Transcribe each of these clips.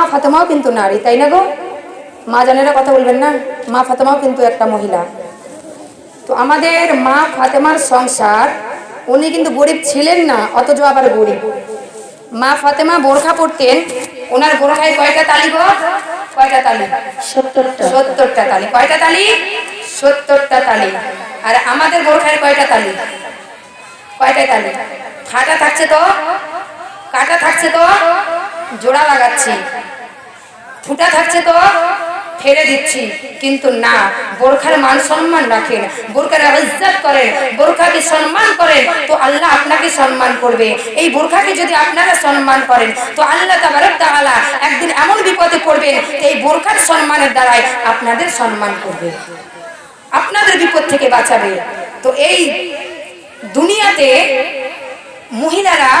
মা ফাতেমাও কিন্তু নারী তাই না গো? মা জানেরা কথা বলবেন না? মা ফাতেমাও কিন্তু একটা মহিলা। তো আমাদের মা ফাতেমার সংসার উনি কিন্তু গরিব ছিলেন না অথচ আবার গরিব। মা ফাতেমা বোরখা পরতেন ওনার বোরখায় কয়টা তালি গো? কয়টা তালি? সত্তরটা। সত্তরটা তালি। কয়টা তালি? সত্তরটা তালি। আর আমাদের বোরখায় কয়টা তালি? কয়টা তালি? ফাটা থাকছে তো? কাটা থাকছে তো? জোড়া লাগাচ্ছি। ফুটা থাকছে তো? ফেলে দিচ্ছি। কিন্তু না, বোরখার মান সম্মান রাখেন। বোরখার ইজ্জত করেন। বোরখাকে সম্মান করেন, তো আল্লাহ আপনাকে সম্মান করবে। এই বোরখাকে যদি আপনারা সম্মান করেন, তো আল্লাহ তাআলা একদিন এমন বিপদে পড়বেন এই বোরখার সম্মানের দ্বারাই আপনাদের সম্মান করবে। আপনাদের বিপদ থেকে বাঁচাবে। তো এই দুনিয়াতে মহিলারা,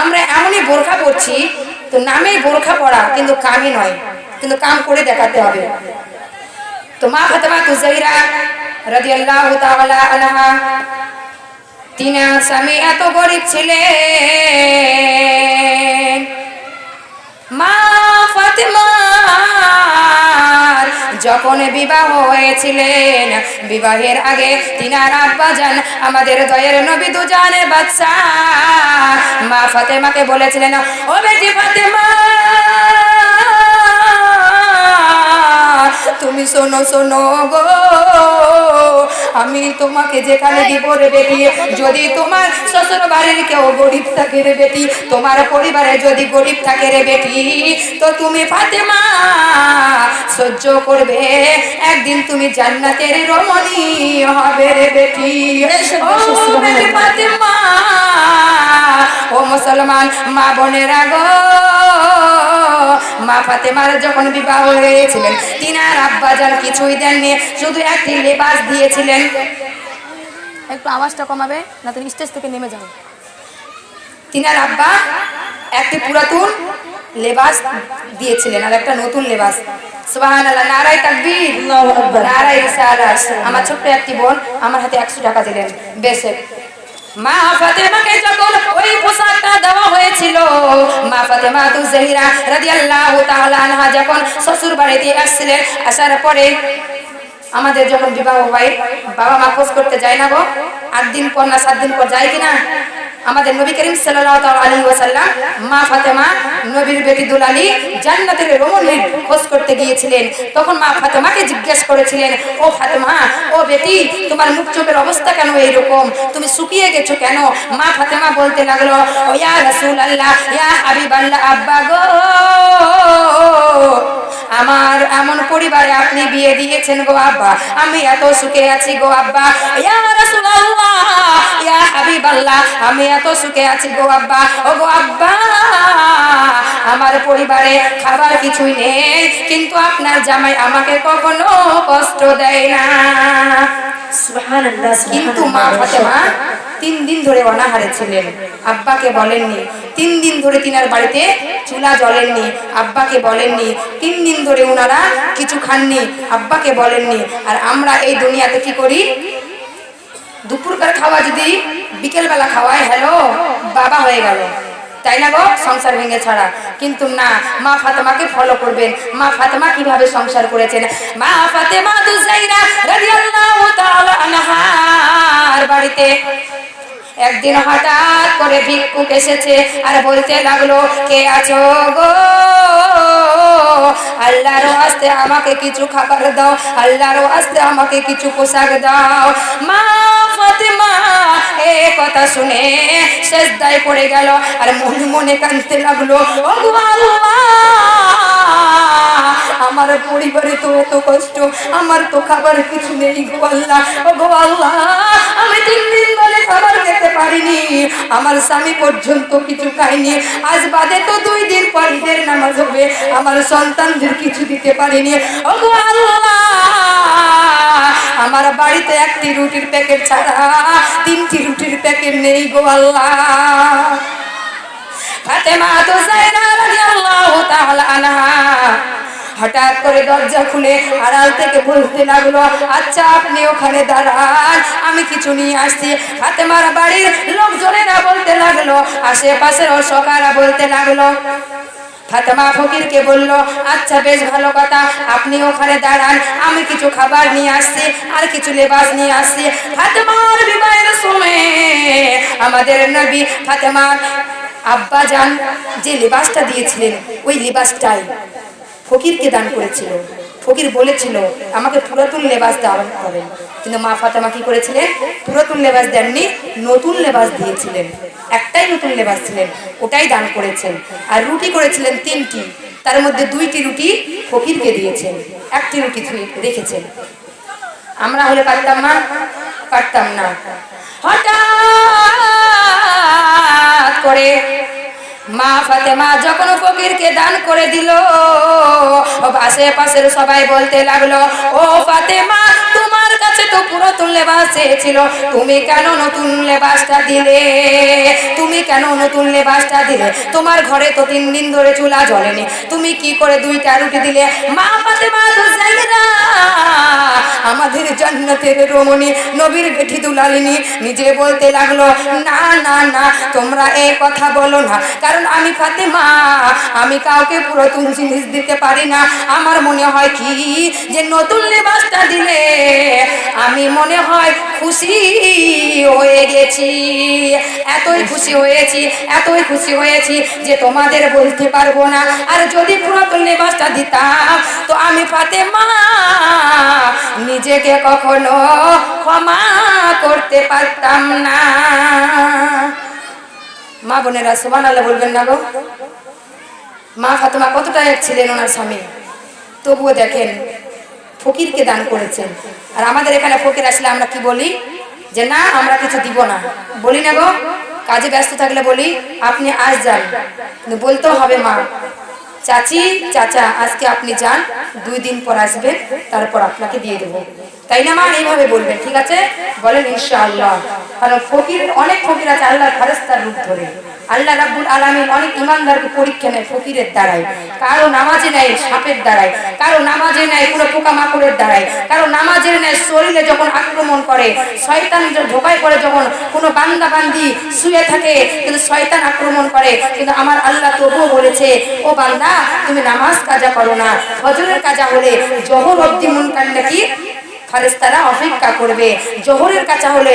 আমরা এমনই বোরখা পরছি তো নামে বোরখা পরা, কিন্তু কামে নয়, কিন্তু কাম করে দেখাতে হবে। তো মা ফাতেমা তুজাইরা আল্লাহ তাআলা আনহা তিনার স্বামী এত গরিব ছিলেন। মা ফাতেমার যখন বিবাহ হয়েছিলেন, বিবাহের আগে তিনার আব্বা যান আমাদের দয়ের নবী দুজানে বাচ্চা। মা ফাতেমাকে বলেছিলেন, ও বেটি ফাতেমা, তুমি শোনো শোনো গো আমি তোমাকে যেখানে দিব রে বেটি যদি তোমার শ্বশুর বাড়ির কেউ গরিব থাকে রে বেটি তোমার পরিবারে যদি গরিব থাকে রে বেটি তো তুমি ফাতেমা সহ্য করবে। একদিন তুমি জান্নাতের রমণী হবে রে বেটি। ও বেটি ফাতেমা ও মুসলমান মা বোনেরা গো। মা ফাতেমার যখন বিবাহ হয়েছিলেন তিনার আব্বা যান কিছুই দেননি শুধু একটি লেবাস দিয়েছিলেন। একটু আওয়াজটা কমাবে না তুমি স্টেজ থেকে নেমে যাও। তিনার আব্বা একটি পুরাতন লেবাস দিয়েছিলেন আর একটা নতুন লেবাস। আমার ছোট্ট একটি বোন আমার হাতে একশো টাকা দিলেন। বেশে মা ফাতেমাকে যখন ওই পোশাকটা দেওয়া হয়েছিল, মা ফাতেমা তু জহিরা রাদিয়াল্লাহু তাআলা আনহা যখন শ্বশুর বাড়িতে আসছিলেন, আসার পরে আমাদের যখন বিবাহ হয়, বাবা মা খোঁজ করতে যায় না গো। আট দিন পর না সাত দিন পর যায় কিনা? আমাদের নবী করিম তাআলা মা ফাতেমা, নবীর বেটি দুলালি জান্নাতের রমণীর খোঁজ করতে গিয়েছিলেন। তখন মা ফাতেমাকে জিজ্ঞেস করেছিলেন, ও ফাতেমা, ও বেটি, তোমার মুখ চোখের অবস্থা কেন এইরকম? তুমি শুকিয়ে গেছো কেন? মা ফাতেমা বলতে লাগল ইয়া রাসূলুল্লাহ, ইয়া হাবিবাল্লাহ, আব্বা গো! আমার এমন পরিবারে আপনি বিয়ে দিয়েছেন গো আব্বা। আমি এত সুখে আছি গো আব্বা। ইয়া রাসূলুল্লাহ, ইয়া আমি এত সুখে আছি গো আব্বা। ও গো আব্বা আমার পরিবারে খাবার কিছুই নেই কিন্তু আপনার জামাই আমাকে কখনো কষ্ট দেয় না। কিন্তু মা ফাতেমা তিন দিন ধরে অনাহারে ছিলেন। আব্বাকে বলেননি তিন দিন ধরে তিনার বাড়িতে চুলা জ্বলেননি। আব্বাকে বলেননি তিন দিন ধরে ওনারা কিছু খাননি। আব্বাকে বলেননি আর আমরা এই দুনিয়াতে কি করি? দুপুরকার খাওয়া যদি বিকেলবেলা খাওয়ায়, হ্যালো, বাবা হয়ে গেল। তাই না গো? সংসার ভেঙে ছাড়া। কিন্তু না, মা ফাতেমাকে ফলো করবেন। মা ফাতেমা কীভাবে সংসার করেছেন? মা ফাতেমা দুজাইরা রাদিয়াল্লাহু তাআলা আনহার বাড়িতে একদিন হঠাৎ করে ভিক্ষুক এসেছে আর বলতে লাগল, কে আছো গো? আল্লাহর আস্তে আমাকে কিছু খাবার দাও। আল্লাহর আস্তে আমাকে কিছু পোশাক দাও। মা ফাতেমা, এ কথা শুনে পড়ে গেল আর মনে মনে লাগল। আমার পরিবারে তো এত কষ্ট, আমার তো খাবার কিছু নেই গো আল্লাহ। গো আল্লাহ, আমি তিন দিন ধরে খাবার খেতে পারিনি, আমার স্বামী পর্যন্ত কিছু খাইনি আজ বাদে তো পর ঈদের নামাজ হবে, আমার সন্তানদের কিছু দিতে পারিনি। ওগো আল্লাহ, আমার বাড়িতে একটি রুটির প্যাকেট ছাড়া তিনটি রুটির প্যাকেট নেই গো আল্লাহ। ফাতেমা তো জায়না রাদিয়াল্লাহু তাআলা আনহা হঠাৎ করে দরজা খুলে আড়াল থেকে বলতে লাগল আচ্ছা আপনি ওখানে দাঁড়ান, আমি কিছু নিয়ে আসছি। ফাতেমার বাড়ির লোকজনেরা বলতে লাগল, আশেপাশের অশোকারা বলতে লাগল। ফাতেমা ফকিরকে বলল আচ্ছা বেশ ভালো কথা, আপনি ওখানে দাঁড়ান, আমি কিছু খাবার নিয়ে আসছি, আর কিছু লেবাস নিয়ে আসছি। ফাতেমার বিবাহের সময় আমাদের নবী ফাতেমার আব্বা যান, যে লেবাসটা দিয়েছিলেন, ওই লেবাসটাই ফকিরকে দান করেছিল। ফকির বলেছিল, আমাকে পুরাতন লেবাস দান করেন কিন্তু মা ফাতেমা কি করেছিলেন? পুরাতন লেবাস দেননি, নতুন লেবাস দিয়েছিলেন। একটাই নতুন লেবাস ছিলেন, ওটাই দান করেছেন। আর রুটি করেছিলেন তিনটি, তার মধ্যে দুইটি রুটি ফকিরকে দিয়েছেন, একটি রুটি রেখেছেন। আমরা হলে পারতাম না? পারতাম না। হঠাৎ করে মা ফাতেমা যখন ফকিরকে দান করে দিল আশেপাশের সবাই বলতে লাগল ও ফাতেমা তো পুরাতন লেবাস চেয়েছিল। তুমি কেন নতুন লেবাসটা দিলে? তুমি কেন নতুন লেবাসটা দিলে? তোমার ঘরে তো তিন দিন ধরে চুলা জ্বলেনি। তুমি কি করে দুইটা রুটি দিলে? মা ফাতেমা তো জায়গা আমাদের জান্নাতের রমণী, নবীর বেঠি দুলালিনী নিজে বলতে লাগল, না না না, তোমরা এই কথা বলো না। কারণ আমি ফাতেমা। আমি কাউকে পুরাতন জিনিস দিতে পারি না। আমার মনে হয় কি যে নতুন লেবাসটা দিলে আমি মনে হয় খুশি হয়ে গেছি। এতই খুশি হয়েছি, এতই খুশি হয়েছি যে তোমাদের বলতে পারব না। আর যদি পুরাতন লেবাসটা দিতাম, তো আমি ফাতেমা নিজেকে কখনো ক্ষমা করতে পারতাম না। মা বোনেরা সোমান আল্লাহ বলবেন না গো। মা ফাতেমা কতটা এক ছিলেন ওনার স্বামী? তবুও দেখেন ফকিরকে দান করেছেন। আর আমাদের এখানে ফকির আসলে আমরা কি বলি? যে না, আমরা কিছু দিব না। বলি না গো, কাজে ব্যস্ত থাকলে বলি, আপনি আজ যান, কিন্তু বলতেও হবে মা, চাচি, চাচা, আজকে আপনি যান, দুই দিন পর আসবেন, তারপর আপনাকে দিয়ে দেবো। তাই না মা? এইভাবে বলবেন, ঠিক আছে? বলেন, ইনশাআল্লাহ। কারণ ফকির, অনেক ফকির আছে আল্লাহ ফারেস্তার রূপ ধরে। আল্লাহ রাব্বুল আলামিন অনেক ইমানদারকে পরীক্ষা নেয় ফকিরের দ্বারাই কারও নামাজে নেয় সাপের দ্বারাই কারও নামাজে নেয় কোনো পোকামাকড়ের দ্বারাই কারও নামাজের নেয় শরীরে যখন আক্রমণ করে, শয়তান ঢোকায় পড়ে, যখন কোনো বান্দা বান্দি শুয়ে থাকে, কিন্তু শয়তান আক্রমণ করে, কিন্তু আমার আল্লাহ তবুও বলেছে, ও বান্দা, তুমি নামাজ কাজা করো না। হজরের কাজা হলে জহর অব্দি মন কান্না কি ফারেস্তারা অপেক্ষা করবে। জোহরের কাজা হলে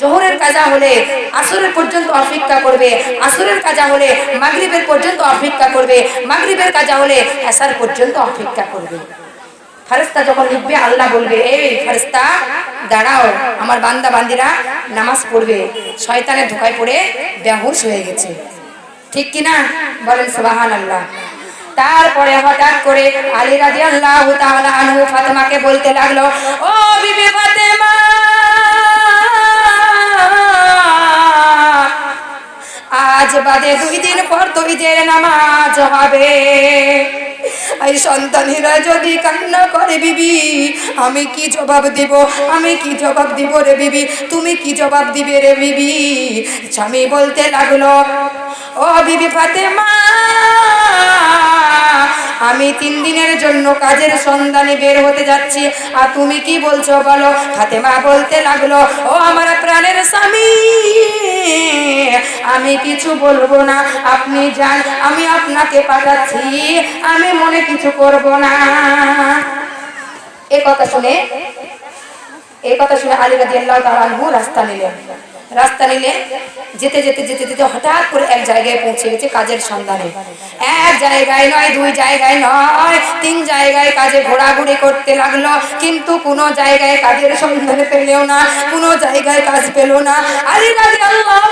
জোহরের কাজা হলে আসরের পর্যন্ত অপেক্ষা করবে। আসরের কাজা হলে মাগরিবের পর্যন্ত অপেক্ষা করবে। মাগরিবের কাজা হলে আসার পর্যন্ত অপেক্ষা করবে। ফারেস্তা যখন লিখবে আল্লাহ বলবে, এই ফারেস্তা দাঁড়াও। আমার বান্দা, বান্দিরা নামাজ পড়বে। শয়তানের ধোকায় পড়ে বেহুশ হয়ে গেছে। ঠিক কিনা? বলেন সুবাহান আল্লাহ তারপরে হঠাৎ করে আলী রাজি আল্লাহ আনহু ফাতেমাকে বলতে লাগল, ও বিবি ফাতেমা! আজ বাদে দুই দিন পর তো ঈদের নামাজ হবে। এই সন্তানেরা যদি কান্না করে বিবি, আমি কি জবাব দিব? আমি কি জবাব দিব রে বিবি? তুমি কি জবাব দিবে রে বিবি? স্বামী বলতে লাগল, ও বিবি ফাতেমা! আমি তিন দিনের জন্য কাজের সন্ধানে বের হতে যাচ্ছি। আর তুমি কি বলছো বলো? ফাতেমা বলতে লাগল, ও আমার প্রাণের স্বামী, আমি কিছু বলব না। আপনি যান, আমি আপনাকে পাঠাচ্ছি, আমি মনে কিছু করব না। এ কথা শুনে এই কথা শুনে আলী রাজি আল্লাহ তালু রাস্তা নিলেন। রাস্তা নিলে যেতে যেতে যেতে যেতে হঠাৎ করে এক জায়গায় পৌঁছে গেছে কাজের সন্ধানে। এক জায়গায় নয়, দুই জায়গায় নয়, তিন জায়গায় কাজে ঘোরাঘুরি করতে লাগল, কিন্তু কোনো জায়গায় কাজের সন্ধানে পেলেও না, কোনো জায়গায় কাজ পেল না। আলী রাজি আল্লাহ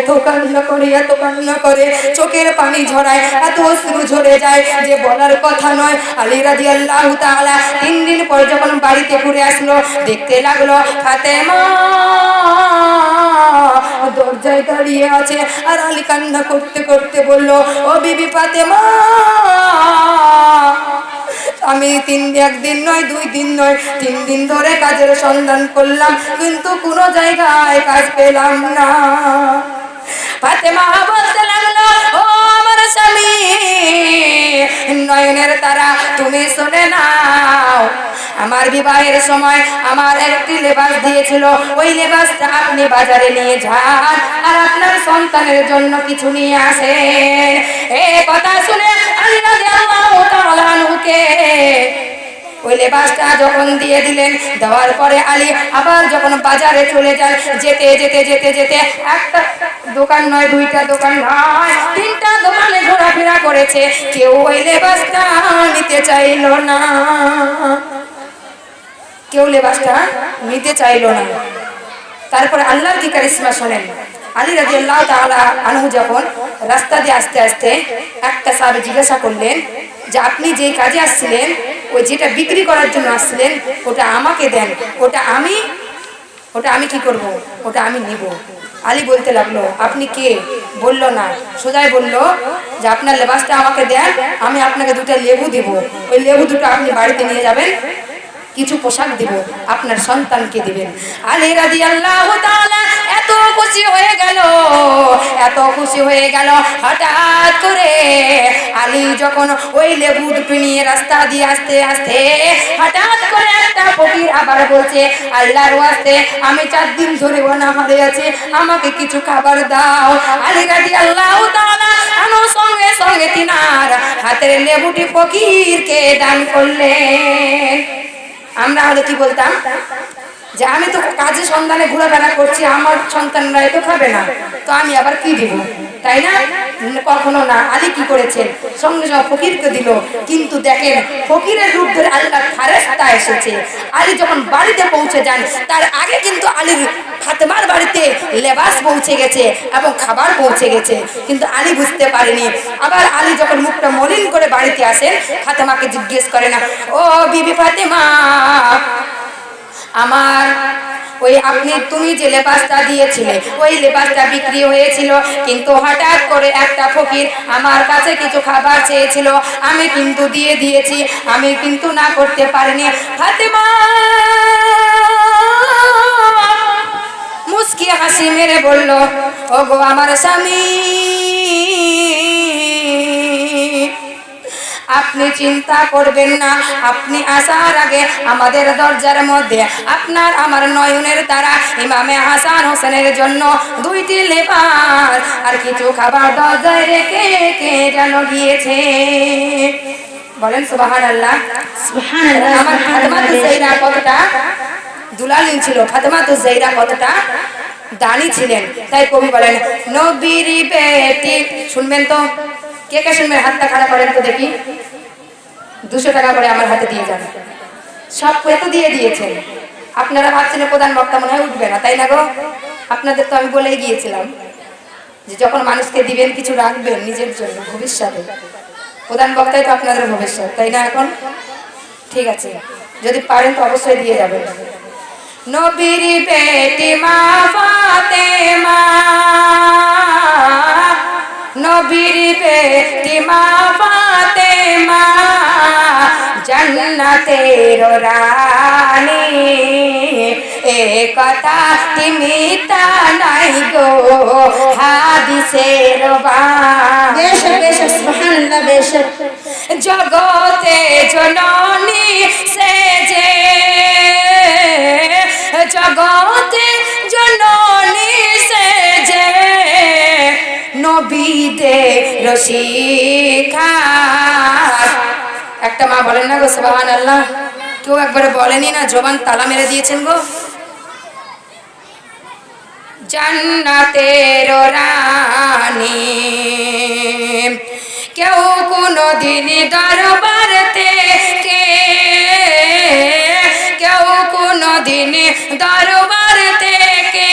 এত কান্না করে, এত কান্না করে, চোখের পানি ঝরায়, এত অশ্রু ঝরে যায়, যে বলার কথা নয়। আলী রাজি আল্লাহ তাআলা তিন দিন পর যখন বাড়িতে ঘুরে আসলো, দেখতে লাগল ফাতেমা দরজায় দাঁড়িয়ে আছে আর আলী কান্না করতে করতে বলল, ও বিবি ফাতেমা, আমি তিন একদিন নয়, দুই দিন নয়, তিন দিন ধরে কাজের সন্ধান করলাম, কিন্তু কোনো জায়গায় কাজ পেলাম না। ফাতেমা বলতে লাগল, ও আমার স্বামী, নয়নের তারা তুমি শুনে নাও। আমার বিবাহের সময় আমার একটি লেবাস দিয়েছিল। ওই লেবাসটা আপনি বাজারে নিয়ে যান আর আপনার সন্তানের জন্য কিছু নিয়ে আসেন। এ কথা শুনে আলী রাদিয়াল্লাহু ওই লেবাসটা যখন দিয়ে দিলেন, দেওয়ার পরে আলী আবার যখন বাজারে চলে যান, যেতে যেতে যেতে যেতে একটা দোকান নয়, দুইটা দোকান নয় তিনটা দোকানে ঘোরাফেরা করেছে। কেউ ওই লেবাসটা নিতে চাইলো না। কেউ লেবাসটা নিতে চাইলো না। তারপরে আল্লাহর কি কারিশমা শোনেন। আলী রাজি আল্লাহ তাআলা আনহু যখন রাস্তা দিয়ে আস্তে আস্তে একটা সাহেব জিজ্ঞাসা করলেন যে, আপনি যেই কাজে আসছিলেন, ওই যেটা বিক্রি করার জন্য আসছিলেন, ওটা আমাকে দেন, ওটা আমি ওটা আমি কি করব, ওটা আমি নিব। আলী বলতে লাগল, আপনি কে? বলল না। সোজাই বলল যে, আপনার লেবাসটা আমাকে দেন, আমি আপনাকে দুটো লেবু দিব। ওই লেবু দুটো আপনি বাড়িতে নিয়ে যাবেন কিছু পোশাক দিব, আপনার সন্তানকে দিবেন। আলী রাজি আল্লাহ এত খুশি হয়ে গেল, এত খুশি হয়ে গেল হঠাৎ করে। আলী যখন ওই লেবু দুটো নিয়ে রাস্তা দিয়ে আসতে আসতে হঠাৎ করে একটা ফকির আবার বলছে, আল্লাহর আসতে আমি চার দিন ধরে অনাহারে আছি, আমাকে কিছু খাবার দাও। আলী রাজি আল্লাহ আমার সঙ্গে সঙ্গে তিনার হাতের লেবুটি ফকিরকে দান করলেন। আমরা হলে কি বলতাম? যে আমি তো কাজে সন্ধানে ঘোরাফেরা করছি, আমার সন্তানরা এত খাবে না। তো আমি আবার কি দিব? তাই না? কখনো না। আলী কি করেছেন? সঙ্গে সঙ্গে ফকিরকে দিল। কিন্তু দেখেন, ফকিরের রূপ ধরে আল্লাহ ফারেস্তা এসেছে। আলী যখন বাড়িতে পৌঁছে যান, তার আগে কিন্তু আলীর ফাতেমার বাড়িতে লেবাস পৌঁছে গেছে এবং খাবার পৌঁছে গেছে। কিন্তু আলী বুঝতে পারেনি। আবার আলী যখন মুখটা মলিন করে বাড়িতে আসেন, ফাতেমাকে জিজ্ঞেস করে না, ও বিবি ফাতেমা আমার ওই আপনি তুমি যে লেবাসটা দিয়েছিলে, ওই লেবাসটা বিক্রি হয়েছিল। কিন্তু হঠাৎ করে একটা ফকির আমার কাছে কিছু খাবার চেয়েছিল, আমি কিন্তু দিয়ে দিয়েছি, আমি কিন্তু না করতে পারিনি। ফাতেমা! মুস্কি হাসি মেরে বলল ও গো আমার স্বামী আপনি চিন্তা করবেন না। আপনি আসার আগে আমাদের দরজার মধ্যে আপনার আমার নয়নের তারা ইমামে হাসান হোসেনের জন্য দুইটি লেবার আর কিছু খাবার দরজায় রেখে কে যেন গিয়েছে। বলেন সুবাহান আল্লাহ আমার ফাতেমা জৈরা কতটা? দুলালিন ছিল ফাতেমা জৈরা কতটা? দানি ছিলেন। তাই কবি বলেন নবীর বেটি শুনবেন তো কে কে শুনবেন হাতটা খাড়া করেন তো দেখি। দুশো টাকা করে আমার হাতে দিয়ে যান। সব এত দিয়ে দিয়েছেন। আপনারা ভাবছেন প্রধান বক্তা মনে হয় উঠবে না, তাই না গো? আপনাদের তো আমি বলেই গিয়েছিলাম যে যখন মানুষকে দিবেন, কিছু রাখবেন নিজের জন্য, ভবিষ্যতে। প্রধান বক্তাই তো আপনাদের ভবিষ্যৎ, তাই না এখন? ঠিক আছে। যদি পারেন তো অবশ্যই দিয়ে যাবেন। নবীর বেটি মা ফাতেমা। নবীর বেটি মা ফাতেমা জান্নাতের রানী। এ কথা তিমিতা নাই গো হাদিসের বেশ বেশ সুবহানাল্লাহ বেশ। জগতে জননী সে যে জগতে রসিখা একটা মা বলেন না গো সুবহান আল্লাহ কেউ একবারে বলেনি না, জবান তালা মেরে দিয়েছেন গো। জান্নাতের রানী। কেউ কোনো দিন দরবার থেকে কেউ কোনো দিন দরবার থেকে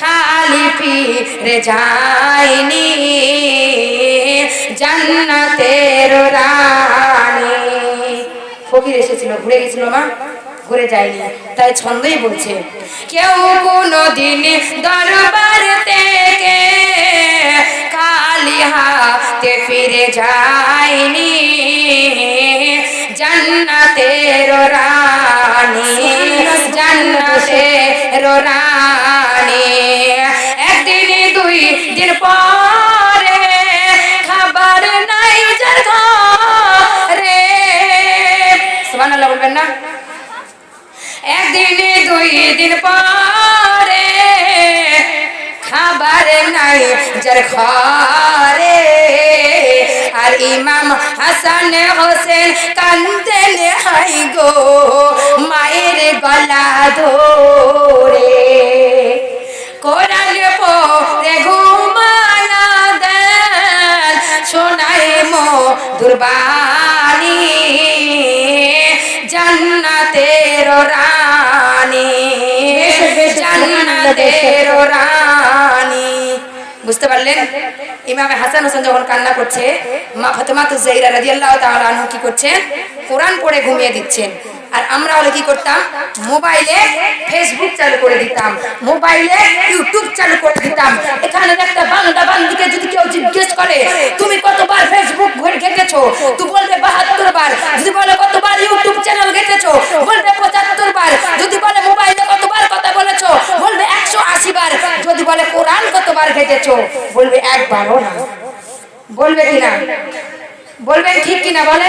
খালি ফিরে যায়নি। ফকির এসেছিল, ঘুরে গেছিল, মা, ঘুরে যায়নি। তাই ছন্দই বলছে, কেউ কোনো দিন দরবার থেকে খালি হাতে ফিরে যায়নি। জান্নাতের রানী জান্নাতের রানী। একদিন দুই দিন পরে খাবার নাই যার নাই যার আর ইমাম হাসান হোসেন কান্দেন হাই গো, মায়ের গলা ধরে। কোরআন পড়ে ঘুমায়া দেন, শোনায় মো দুর্বাণী। জান্নাতের রানী বুঝতে পারলেন? ইমামে হাসান হোসেন যখন কান্না করছে, মা ফতেমা তো জাইরা রাদিয়াল্লাহু তাআলা আনহু কি করছেন? কোরআন পড়ে ঘুমিয়ে দিচ্ছেন। আর আমরা হলে কি করতাম? মোবাইলে ফেসবুক চালু করে দিতাম। মোবাইলে ইউটিউব চালু করে দিতাম। এখানে একটা বাংলা বান্ধবীকে যদি কেউ জিজ্ঞেস করে, তুমি কতবার ফেসবুক ঘেটেছো? তুই বলবে বাহাত্তর বার। যদি বলে কতবার ইউটিউব চ্যানেল ঘেটেছো, বলবে পঁচাত্তর বার। যদি বলে মোবাইলে কতবার কথা বলেছ, বলবে একশো আশি বার। যদি বলে কোরআন কতবার ঘেটেছো, বলবে একবারও না। বলবে কিনা বলবেন ঠিক কিনা বলে?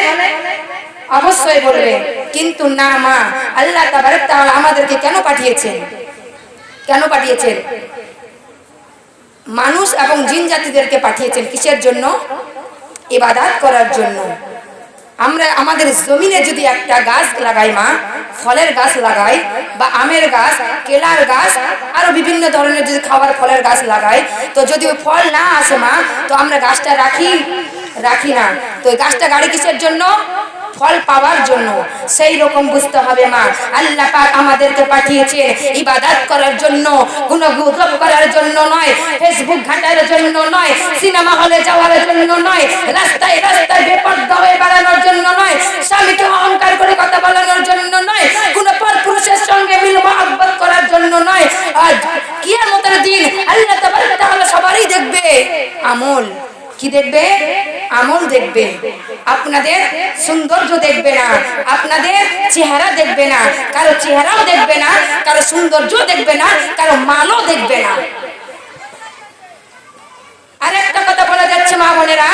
অবশ্যই বলবে, কিন্তু না মা, আল্লাহ তাআলা আমাদেরকে কেন পাঠিয়েছেন? কেন পাঠিয়েছেন? মানুষ এবং জিন জাতিদেরকে পাঠিয়েছেন কিসের জন্য? ইবাদাত করার জন্য। আমরা, আমাদের জমিনে যদি একটা গাছ লাগাই মা, ফলের গাছ লাগাই বা আমের গাছ, কেলার গাছ, আরও বিভিন্ন ধরনের যদি খাবার ফলের গাছ লাগাই, তো যদি ওই ফল না আসে মা, তো আমরা গাছটা রাখি? রাখি না। তো ওই গাছটা গাড়ি কিসের জন্য? ফল পাওয়ার জন্য। সেই রকম বুঝতে হবে মা। আল্লাহ পাক আমাদেরকে পাঠিয়েছেন ইবাদত করার জন্য কোনো গুজব করার জন্য নয়, ফেসবুক ঘাটার জন্য নয়, সিনেমা হলে যাওয়ার জন্য নয়, রাস্তায় রাস্তায় বেপর্দা হয়ে বেড়ানোর জন্য নয়, স্বামীকে অহংকার করে কথা বলানোর জন্য নয়, কোনো পর পুরুষের সঙ্গে মিল মহাব্বত করার জন্য নয়। আর কিয়ামতের দিন আল্লাহ তাবারক তাআলা সবারই দেখবে আমল। কি দেখবে? আমল দেখবে। আপনাদের সৌন্দর্য দেখবে না। আপনাদের চেহারা দেখবে না। কারও চেহারাও দেখবে না। কারও সৌন্দর্য দেখবে না। কারও মালও দেখবে না। আর একটা কথা বলা যাচ্ছে, মা বোনেরা।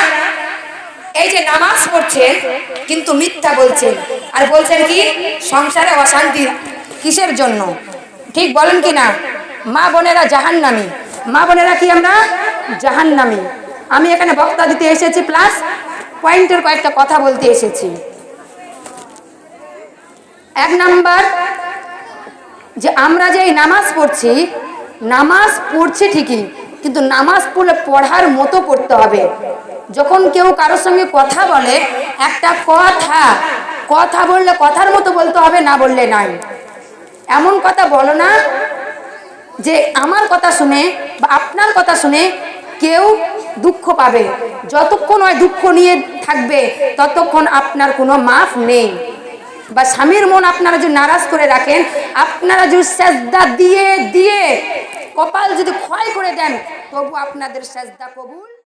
এই যে নামাজ পড়ছেন, কিন্তু মিথ্যা বলছেন। আর বলছেন কি? সংসারে অশান্তি কিসের জন্য? ঠিক বলেন কি না? মা বোনেরা জাহান্নামী। মা বোনেরা কি আমরা? জাহান্নামী। আমি এখানে বক্তা দিতে এসেছি প্লাস পয়েন্টের কয়েকটা কথা বলতে এসেছি। এক নাম্বার যে আমরা যে নামাজ পড়ছি নামাজ পড়ছি ঠিকই, কিন্তু নামাজ পড়লে পড়ার মতো পড়তে হবে। যখন কেউ কারোর সঙ্গে কথা বলে, একটা কথা কথা বললে কথার মতো বলতে হবে, না বললে নাই। এমন কথা বলো না, যে আমার কথা শুনে বা আপনার কথা শুনে কেউ দুঃখ পাবে। যতক্ষণ ওই দুঃখ নিয়ে থাকবে, ততক্ষণ আপনার কোনো মাফ নেই। বা স্বামীর মন আপনারা যদি নারাজ করে রাখেন, আপনারা যদি সেজদা দিয়ে দিয়ে কপাল যদি ক্ষয় করে দেন, তবু আপনাদের সেজদা কবুল